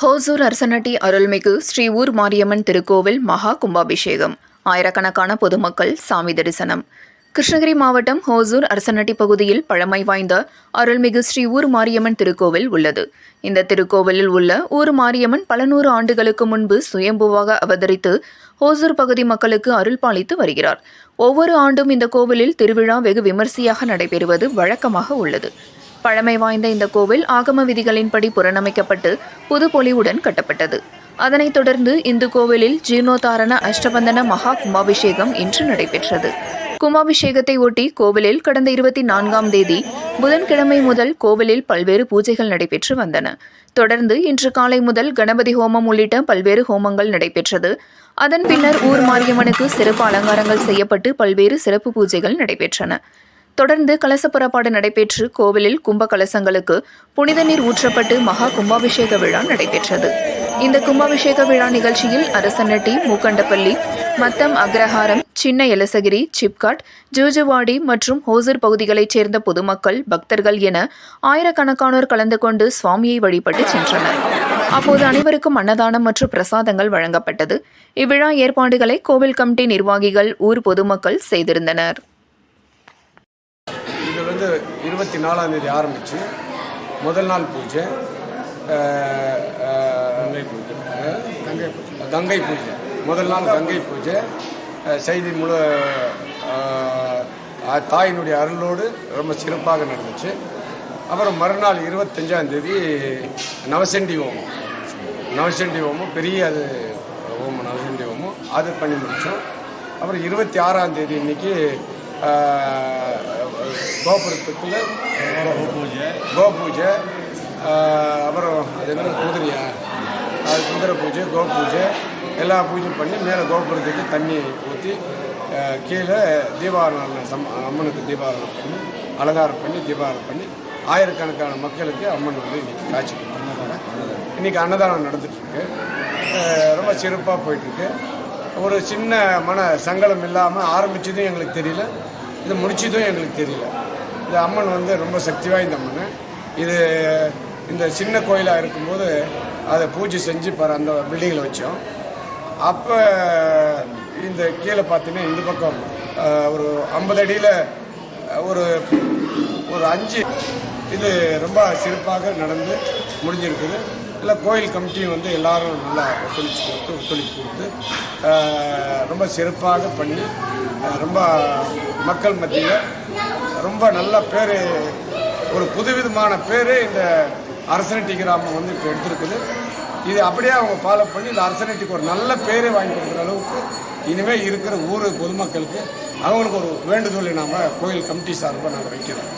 ஹோசூர் அரசனட்டி அருள்மிகு ஸ்ரீ ஊர் மாரியம்மன் திருக்கோவில் மகா கும்பாபிஷேகம். ஆயிரக்கணக்கான பொதுமக்கள் சாமி தரிசனம். கிருஷ்ணகிரி மாவட்டம் ஹோசூர் அரசனட்டி பகுதியில் பழமை வாய்ந்த அருள்மிகு ஸ்ரீ ஊர் மாரியம்மன் திருக்கோவில் உள்ளது. இந்த திருக்கோவிலில் உள்ள ஊர் மாரியம்மன் பல நூறு ஆண்டுகளுக்கு முன்பு சுயம்புவாக அவதரித்து ஹோசூர் பகுதி மக்களுக்கு அருள் பாலித்து வருகிறார். ஒவ்வொரு ஆண்டும் இந்த கோவிலில் திருவிழா வெகு விமர்சையாக நடைபெறுவது வழக்கமாக உள்ளது. பழமை வாய்ந்த இந்த கோவில் ஆகம விதிகளின்படி புறநமைக்கப்பட்டு புது பொலிவுடன் கட்டப்பட்டது. அதனைத் தொடர்ந்து இந்து கோவிலில் ஜீர்ணோத்தாரண அஷ்டபந்தன மகா கும்பாபிஷேகம் இன்று நடைபெற்றது. கும்பாபிஷேகத்தை ஒட்டி கோவிலில் கடந்த இருபத்தி நான்காம் தேதி புதன்கிழமை முதல் கோவிலில் பல்வேறு பூஜைகள் நடைபெற்று வந்தன. தொடர்ந்து இன்று காலை முதல் கணபதி ஹோமம் உள்ளிட்ட பல்வேறு ஹோமங்கள் நடைபெற்றது. அதன் பின்னர் ஊர் மாரியம்மனுக்கு சிறப்பு அலங்காரங்கள் செய்யப்பட்டு பல்வேறு சிறப்பு பூஜைகள் நடைபெற்றன. தொடர்ந்து கலசப்புறப்பாடு நடைபெற்று கோவிலில் கும்ப கலசங்களுக்கு புனித நீர் ஊற்றப்பட்டு மகா கும்பாபிஷேக விழா நடைபெற்றது. இந்த கும்பாபிஷேக விழா நிகழ்ச்சியில் அரசநட்டி மூக்கண்டப்பள்ளி மத்தம் அக்ரஹாரம் சின்ன எலசகிரி சிப்காட் ஜூஜுவாடி மற்றும் ஹோசூர் பகுதிகளைச் சேர்ந்த பொதுமக்கள் பக்தர்கள் என ஆயிரக்கணக்கானோர் கலந்து கொண்டு சுவாமியை வழிபட்டு சென்றனர். அப்போது அனைவருக்கும் அன்னதானம் மற்றும் பிரசாதங்கள் வழங்கப்பட்டது. இவ்விழா ஏற்பாடுகளை கோவில் கமிட்டி நிர்வாகிகள் ஊர் பொதுமக்கள் செய்திருந்தனர். இது வந்து இருபத்தி நாலாம் தேதி ஆரம்பிச்சு. முதல் நாள் பூஜை. அஹ், அஹ், கங்கை பூஜை. முதல் நாள் கங்கை பூஜை. செய்தி முழு தாயினுடைய அருளோடு ரொம்ப சிறப்பாக நடந்துச்சு. அப்புறம் மறுநாள் இருபத்தஞ்சாம் தேதி நவசண்டி ஹோமம். நவசண்டி ஹோமம் பெரிய அது ஹோமம் நவசண்டி ஹோமம். அது பண்ணி முடித்தோம் அப்புறம் இருபத்தி ஆறாம் தேதி இன்னைக்கு கோபுரத்துக்குள்ள கோ பூஜை ஆஹ், அப்புறம் அது என்ன குதிரையா? அது குதிரை பூஜை கோ பூஜை எல்லா பூஜையும் பண்ணி மேலே கோபுரத்துக்கு தண்ணி ஊற்றி கீழே தீபாவளி சம் அம்மனுக்கு தீபாவளி பண்ணி அலங்காரம் பண்ணி தீபாவளி பண்ணி ஆயிரக்கணக்கான மக்களுக்கு அம்மன் வந்து இன்னைக்கு காட்சி. இன்னைக்கு அன்னதானம் நடந்துட்டுருக்கு. ரொம்ப சிறப்பாக போயிட்டுருக்கு. ஒரு சின்ன மன சங்கடம் இல்லாமல் ஆரம்பிச்சதும் எங்களுக்கு தெரியல. இது முடிச்சதும் எங்களுக்கு தெரியல. இந்த அம்மன் வந்து ரொம்ப சக்தி வாய்ந்த அம்மன். இது இந்த சின்ன கோயிலாக இருக்கும்போது அதை பூஜை செஞ்சு பர அந்த பில்டிங்கில் வச்சோம். அப்போ இந்த கீழே பார்த்தீங்கன்னா இந்த பக்கம் ஒரு ஐம்பது அடியில் ஒரு ஒரு அஞ்சு இது ரொம்ப சிறப்பாக நடந்து முடிஞ்சிருக்குது. இல்லை கோயில் கமிட்டியும் வந்து எல்லாரும் நல்லா ஒத்துழைப்பு கொடுத்து ஒத்துழைப்பு கொடுத்து ரொம்ப சிறப்பாக பண்ணி ரொம்ப மக்கள் மத்தியில் ரொம்ப நல்ல பேர் ஒரு புதுவிதமான பேர் இந்த அரசனட்டி கிராமம் வந்து இப்போ எடுத்திருக்குது. இது அப்படியே அவங்க ஃபாலோ பண்ணி இந்த அரசனட்டிக்கு ஒரு நல்ல பேரை வாங்கி கொடுக்குற அளவுக்கு இனிமேல் இருக்கிற ஊர் பொதுமக்களுக்கு அவங்களுக்கு ஒரு வேண்டுதலை நாம் கோயில் கமிட்டி சார்பாக நாங்கள் வைக்கிறோம்.